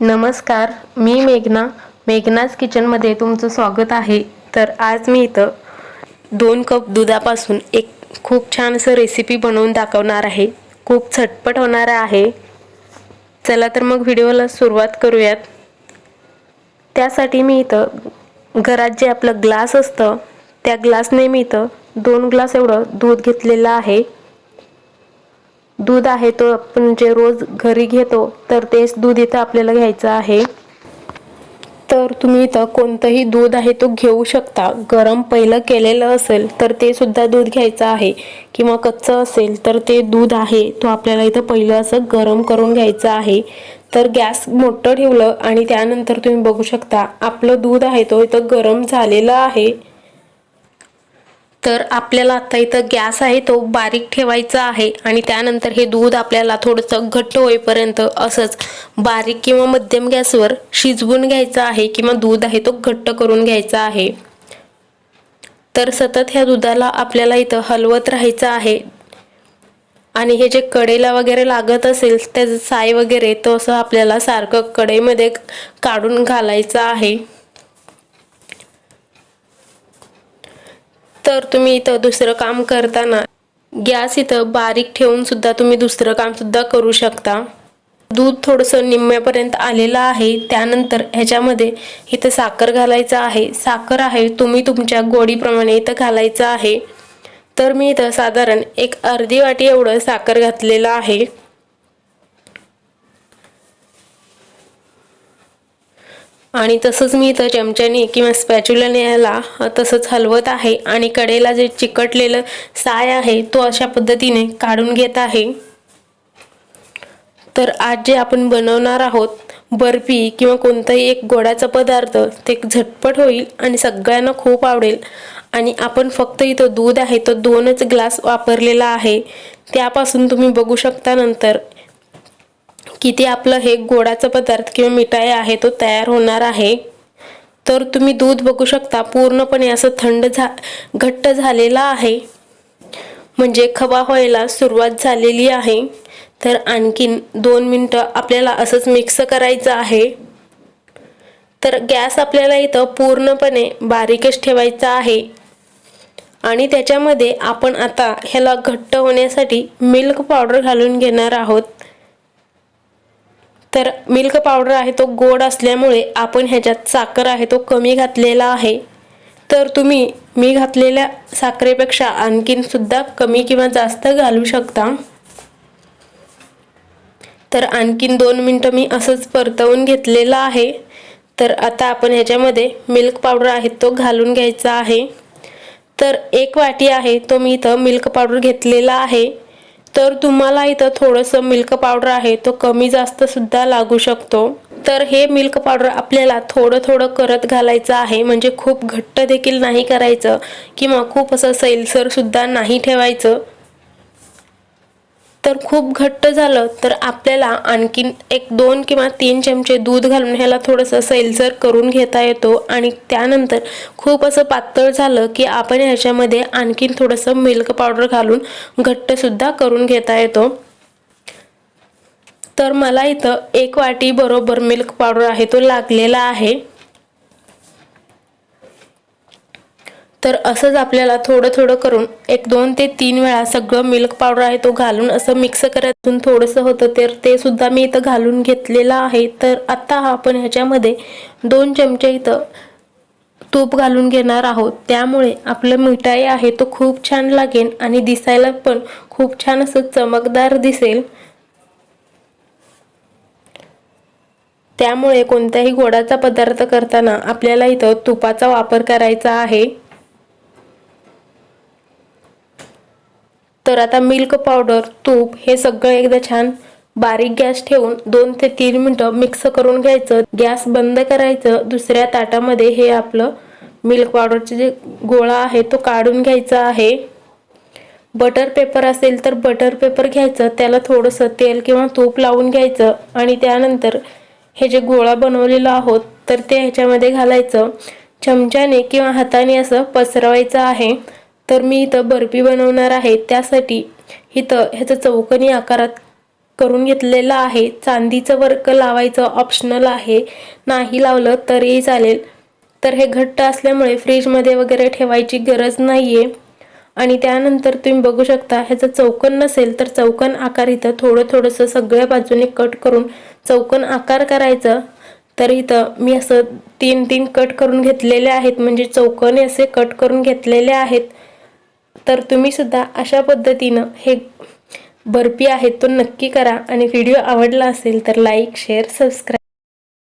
नमस्कार मी मेघना. मेघनाज किचनमध्ये तुमचं स्वागत आहे. तर आज मी इथं दोन कप दुधापासून एक खूप छान असं रेसिपी बनवून दाखवणार आहे. खूप झटपट होणार आहे. चला तर मग व्हिडिओला सुरुवात करूयात. त्यासाठी मी इथं घरात जे आपलं ग्लास असतं त्या ग्लासने मी इथं दोन ग्लास एवढं दूध घेतलेलं आहे. दूध आहे तो आपण जे रोज घरी घेतो तर तेच दूध इथं आपल्याला घ्यायचं आहे. तर तुम्ही इथं कोणतंही दूध आहे तो घेऊ शकता. गरम पहिलं केलेलं असेल तर ते सुद्धा दूध घ्यायचं आहे. किंवा कच्चं असेल तर ते दूध आहे. तो आपल्याला इथं पहिलं असं गरम करून घ्यायचं आहे. तर गॅस मोठं ठेवलं आणि त्यानंतर तुम्ही बघू शकता आपलं दूध आहे तो इथं गरम झालेलं आहे. तर आपल्याला आता इथं गॅस आहे तो बारीक ठेवायचा आहे आणि त्यानंतर हे दूध आपल्याला थोडंसं घट्ट होईपर्यंत असंच बारीक किंवा मध्यम गॅसवर शिजवून घ्यायचं आहे किंवा दूध आहे तो घट्ट करून घ्यायचा आहे. तर सतत ह्या दुधाला आपल्याला इथं हलवत राहायचं आहे. आणि हे जे कडेला वगैरे लागत असेल त्याचं साय वगैरे तो असं आपल्याला सारखं कडेमध्ये काढून घालायचं आहे. तर तुम्ही इथं दुसरं काम करताना गॅस इथं बारीक ठेवून सुद्धा तुम्ही दुसरं काम सुद्धा करू शकता. दूध थोडंसं निम्म्यापर्यंत आलेलं आहे. त्यानंतर ह्याच्यामध्ये इथं साखर घालायचं आहे. साखर आहे तुम्ही तुमच्या गोडीप्रमाणे इथं घालायचं आहे. तर मी इथं साधारण एक अर्धी वाटी एवढं साखर घातलेलं आहे. आणि तसंच मी इथं चमच्याने किंवा स्पॅच्युलाने याला तसंच हलवत आहे. आणि कडेला जे चिकटलेलं साय आहे तो अशा पद्धतीने काढून घेत आहे. तर आज जे आपण बनवणार आहोत बर्फी किंवा कोणताही एक गोडाचा पदार्थ ते झटपट होईल आणि सगळ्यांना खूप आवडेल. आणि आपण फक्त इथं दूध आहे तो दोनच ग्लास वापरलेला आहे. त्यापासून तुम्ही बघू शकता नंतर. किती आपलं हे गोडाचा पदार्थ किंवा मिठाई आहे तो तयार होणार आहे. तर तुम्ही दूध बघू शकता पूर्णपणे असं थंड झा घट्ट झालेला आहे. म्हणजे खवा व्हायला सुरुवात झालेली आहे. तर आणखीन दोन मिनटं आपल्याला असंच मिक्स करायचं आहे. तर गॅस आपल्याला इथं पूर्णपणे बारीकच ठेवायचा आहे. आणि त्याच्यामध्ये आपण आता ह्याला घट्ट होण्यासाठी मिल्क पावडर घालून घेणार आहोत. तर मिल्क पावडर आहे तो गोड असल्यामुळे आपण ह्याच्यात साखर आहे तो कमी घातलेला आहे. तर तुम्ही मी घातलेल्या साखरेपेक्षा आणखीन सुद्धा कमी किंवा जास्त घालू शकता. तर आणखीन दोन मिनटं मी असंच परतवून घेतलेलं आहे. तर आता आपण ह्याच्यामध्ये मिल्क पावडर आहे तो घालून घ्यायचा आहे. तर एक वाटी आहे तो मी इथं मिल्क पावडर घेतलेला आहे. तर तुम्हाला इथं थोडंसं मिल्क पावडर आहे तो कमी जास्त सुद्धा लागू शकतो. तर हे मिल्क पावडर आपल्याला थोडं थोडं करत घालायचं आहे म्हणजे खूप घट्ट देखील नाही करायचं किंवा खूप असं सैलसर सुद्धा नाही ठेवायचं. तर खूप घट्ट झालं तर आपल्याला आणखीन एक दोन किंवा तीन चमचे दूध घालून ह्याला थोडंसं सैलसर करून घेता येतो. आणि त्यानंतर खूप असं पातळ झालं की आपण ह्याच्यामध्ये आणखीन थोडंसं मिल्क पावडर घालून घट्टसुद्धा करून घेता येतो. तर मला इथं एक वाटी बरोबर मिल्क पावडर आहे तो लागलेला आहे. तर असंच आपल्याला थोडं थोडं करून एक दोन ते तीन वेळा सगळं मिल्क पावडर आहे तो घालून असं मिक्स करायचं थोडंसं होतं तर ते सुद्धा मी इथं घालून घेतलेलं आहे. तर आत्ता आपण ह्याच्यामध्ये दोन चमचे इथं तूप घालून घेणार आहोत. त्यामुळे आपलं मिठाई आहे तो खूप छान लागेल आणि दिसायला पण खूप छान असं चमकदार दिसेल. त्यामुळे कोणत्याही गोडाचा पदार्थ करताना आपल्याला इथं तुपाचा वापर करायचा आहे. तर आता मिल्क पावडर तूप हे सगळं एकदा छान बारीक गॅस ठेवून दोन ते तीन मिनटं मिक्स करून घ्यायचं. गॅस बंद करायचं. दुसऱ्या ताटामध्ये हे आपलं मिल्क पावडरचे जे गोळा आहे तो काढून घ्यायचा आहे. बटर पेपर असेल तर बटर पेपर घ्यायचं. त्याला थोडंसं तेल किंवा तूप लावून घ्यायचं. आणि त्यानंतर हे जे गोळा बनवलेलं आहोत तर ते ह्याच्यामध्ये घालायचं. चमच्याने किंवा हाताने असं पसरवायचं आहे. तर मी इथं बर्फी बनवणार आहे. त्यासाठी इथं ह्याचं चौकनी आकारात करून घेतलेलं आहे. चांदीचं वर्क लावायचं ऑप्शनल आहे. नाही लावलं तरीही चालेल. तर हे घट्ट असल्यामुळे फ्रीजमध्ये वगैरे ठेवायची गरज नाही आहे आणि त्यानंतर तुम्ही बघू शकता ह्याचं चौकन नसेल तर चौकन आकार इथं थोडं थोडंसं सगळ्या बाजूने कट करून चौकन आकार करायचं. तर इथं मी असं तीन तीन कट करून घेतलेले आहेत. म्हणजे चौकोनी असे कट करून घेतलेले आहेत. तर तुम्ही सुद्धा अशा पद्धतीनं हे बर्फी आहे तो नक्की करा. आणि व्हिडिओ आवडला असेल तर लाईक शेअर सबस्क्राईब